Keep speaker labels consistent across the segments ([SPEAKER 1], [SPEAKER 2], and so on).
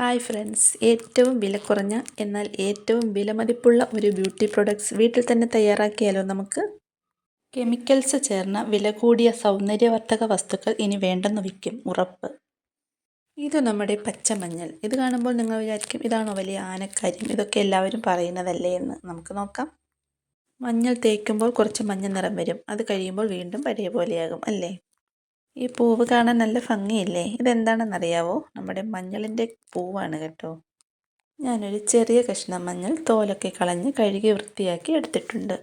[SPEAKER 1] Hi friends. ഏറ്റവും വില കുറഞ്ഞ എന്നാൽ ഏറ്റവും വിലമതിപ്പുള്ള ഒരു ബ്യൂട്ടി പ്രൊഡക്ട്സ് വീട്ടിൽ തന്നെ തയ്യാറാക്കിയാലോ നമുക്ക്? കെമിക്കൽസ് ചേർന്ന വില കൂടിയ സൗന്ദര്യവർദ്ധക വസ്തുക്കൾ ഇനി വേണ്ടെന്ന് വയ്ക്കും. ഉറപ്പ്. ഇത് നമ്മുടെ പച്ചമഞ്ഞൾ. ഇത് കാണുമ്പോൾ നിങ്ങൾ വിചാരിക്കും ഇതാണോ വലിയ ആനക്കാര്യം? ഇതൊക്കെ എല്ലാവരും പറയുന്നതല്ലേ? എന്ന്. നമുക്ക് നോക്കാം. മഞ്ഞൾ തേക്കുമ്പോൾ കുറച്ച് മഞ്ഞ നിറം വരും. അത് കഴിയുമ്പോൾ വീണ്ടും പഴയ പോലെയാകും അല്ലേ? ഈ പൂവ് കാണാൻ നല്ല ഭംഗിയില്ലേ? ഇതെന്താണെന്നറിയാവോ? നമ്മുടെ മഞ്ഞളിന്റെ പൂവാണ് കേട്ടോ. ഞാനൊരു ചെറിയ കഷ്ണം മഞ്ഞൾ തോലൊക്കെ കളഞ്ഞ് കഴുകി വൃത്തിയാക്കി എടുത്തിട്ടുണ്ട്.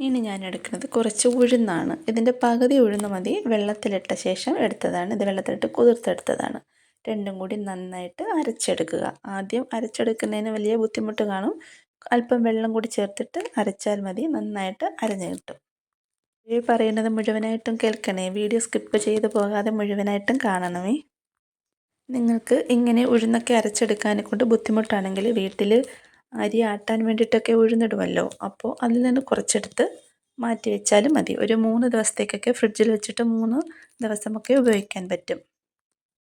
[SPEAKER 1] ഇനി ഞാൻ എടുക്കുന്നത് കുറച്ച് ഉഴുന്നാണ്. ഇതിന്റെ പകുതി ഉഴുന്ന് മതി. വെള്ളത്തിലിട്ട ശേഷം എടുത്തതാണ്. ഇത് വെള്ളത്തിലിട്ട് കുതിർത്തെടുത്തതാണ്. രണ്ടും കൂടി നന്നായിട്ട് അരച്ചെടുക്കുക. ആദ്യം അരച്ചെടുക്കുന്നതിന് വലിയ ബുദ്ധിമുട്ട് കാണും. അല്പം വെള്ളം കൂടി ചേർത്തിട്ട് അരച്ചാൽ മതി. നന്നായിട്ട് അരഞ്ഞു കിട്ടും. ഈ പറയുന്നത് മുഴുവനായിട്ടും കേൾക്കണേ. വീഡിയോ സ്കിപ്പ് ചെയ്ത് പോകാതെ മുഴുവനായിട്ടും കാണണമേ. നിങ്ങൾക്ക് ഇങ്ങനെ ഉഴുന്നൊക്കെ അരച്ചെടുക്കാനെ കൊണ്ട് ബുദ്ധിമുട്ടാണെങ്കിൽ വീട്ടിൽ അരി ആട്ടാൻ വേണ്ടിയിട്ടൊക്കെ ഉഴുന്നിടുമല്ലോ അപ്പോൾ അതിൽ നിന്ന് കുറച്ചെടുത്ത് മാറ്റി വെച്ചാലും മതി. ഒരു മൂന്ന് ദിവസത്തേക്കൊക്കെ ഫ്രിഡ്ജിൽ വെച്ചിട്ട് മൂന്ന് ദിവസമൊക്കെ ഉപയോഗിക്കാൻ പറ്റും.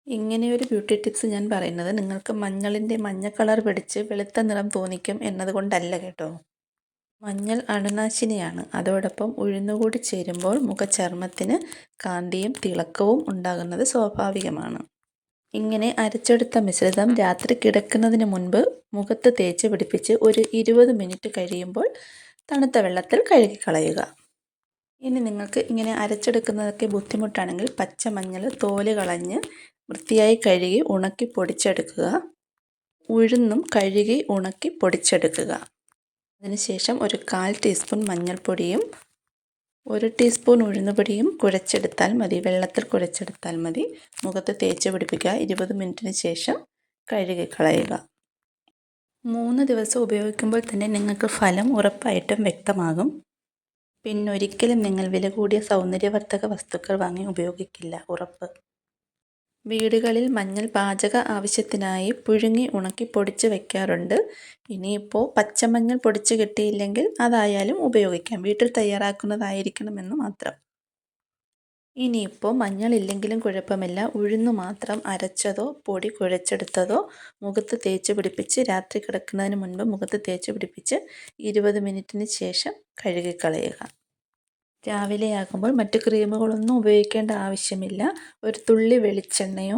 [SPEAKER 1] ഇങ്ങനെ ഒരു ബ്യൂട്ടി ടിപ്സ് ഞാൻ പറയുന്നത് നിങ്ങൾക്ക് മഞ്ഞളിന്റെ മഞ്ഞ കളർ പിടിച്ച് വെളുത്ത നിറം തോന്നിക്കും എന്നതുകൊണ്ടല്ല കേട്ടോ. മഞ്ഞൾ അണുനാശിനിയാണ്. അതോടൊപ്പം ഉഴുന്നുകൂടി ചേരുമ്പോൾ മുഖചർമ്മത്തിന് കാന്തിയും തിളക്കവും ഉണ്ടാകുന്നത് സ്വാഭാവികമാണ്. ഇങ്ങനെ അരച്ചെടുത്ത മിശ്രിതം രാത്രി കിടക്കുന്നതിന് മുൻപ് മുഖത്ത് തേച്ച് പിടിപ്പിച്ച് ഒരു ഇരുപത് മിനിറ്റ് കഴിയുമ്പോൾ തണുത്ത വെള്ളത്തിൽ കഴുകിക്കളയുക. ഇനി നിങ്ങൾക്ക് ഇങ്ങനെ അരച്ചെടുക്കുന്നതൊക്കെ ബുദ്ധിമുട്ടാണെങ്കിൽ പച്ചമഞ്ഞൾ തോൽ കളഞ്ഞ് വൃത്തിയായി കഴുകി ഉണക്കി പൊടിച്ചെടുക്കുക. ഉഴുന്നും കഴുകി ഉണക്കി പൊടിച്ചെടുക്കുക. അതിനുശേഷം ഒരു കാൽ ടീസ്പൂൺ മഞ്ഞൾപ്പൊടിയും ഒരു ടീസ്പൂൺ ഉഴുന്നുപൊടിയും കുഴച്ചെടുത്താൽ മതി. വെള്ളത്തിൽ കുഴച്ചെടുത്താൽ മതി. മുഖത്ത് തേച്ച് പിടിപ്പിക്കുക. ഇരുപത് മിനിറ്റിന് ശേഷം കഴുകി കളയുക. മൂന്ന് ദിവസം ഉപയോഗിക്കുമ്പോൾ തന്നെ നിങ്ങൾക്ക് ഫലം ഉറപ്പായിട്ടും വ്യക്തമാകും. പിന്നൊരിക്കലും നിങ്ങൾ വില കൂടിയ സൗന്ദര്യവർദ്ധക വസ്തുക്കൾ വാങ്ങി ഉപയോഗിക്കില്ല. ഉറപ്പ്. വീടുകളിൽ മഞ്ഞൾ പാചക ആവശ്യത്തിനായി പുഴുങ്ങി ഉണക്കി പൊടിച്ച് വെക്കാറുണ്ട്. ഇനിയിപ്പോൾ പച്ചമഞ്ഞൾ പൊടിച്ച് കിട്ടിയില്ലെങ്കിൽ അതായാലും ഉപയോഗിക്കാം. വീട്ടിൽ തയ്യാറാക്കുന്നതായിരിക്കണമെന്ന് മാത്രം. ഇനിയിപ്പോൾ മഞ്ഞൾ ഇല്ലെങ്കിലും കുഴപ്പമില്ല. ഉഴുന്ന് മാത്രം അരച്ചതോ പൊടി കുഴച്ചെടുത്തതോ മുഖത്ത് തേച്ച് പിടിപ്പിച്ച് രാത്രി കിടക്കുന്നതിന് മുൻപ് മുഖത്ത് തേച്ച് പിടിപ്പിച്ച് ഇരുപത് മിനിറ്റിന് ശേഷം കഴുകിക്കളയുക. രാവിലെയാകുമ്പോൾ മറ്റു ക്രീമുകളൊന്നും ഉപയോഗിക്കേണ്ട ആവശ്യമില്ല. ഒരു തുള്ളി വെളിച്ചെണ്ണയോ.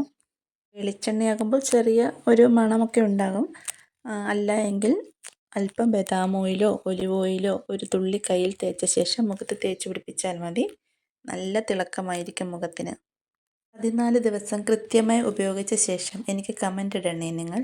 [SPEAKER 1] വെളിച്ചെണ്ണയാകുമ്പോൾ ചെറിയ ഒരു മണമൊക്കെ ഉണ്ടാകും. അല്ല എങ്കിൽ അല്പം ബദാം ഓയിലോ ഒലിവ് ഓയിലോ ഒരു തുള്ളി കയ്യിൽ തേച്ച ശേഷം മുഖത്ത് തേച്ച് പിടിപ്പിച്ചാൽ മതി. നല്ല തിളക്കമായിരിക്കും മുഖത്തിന്. പതിനാല് ദിവസം കൃത്യമായി ഉപയോഗിച്ച ശേഷം എനിക്ക് കമന്റ് ഇടണേ നിങ്ങൾ.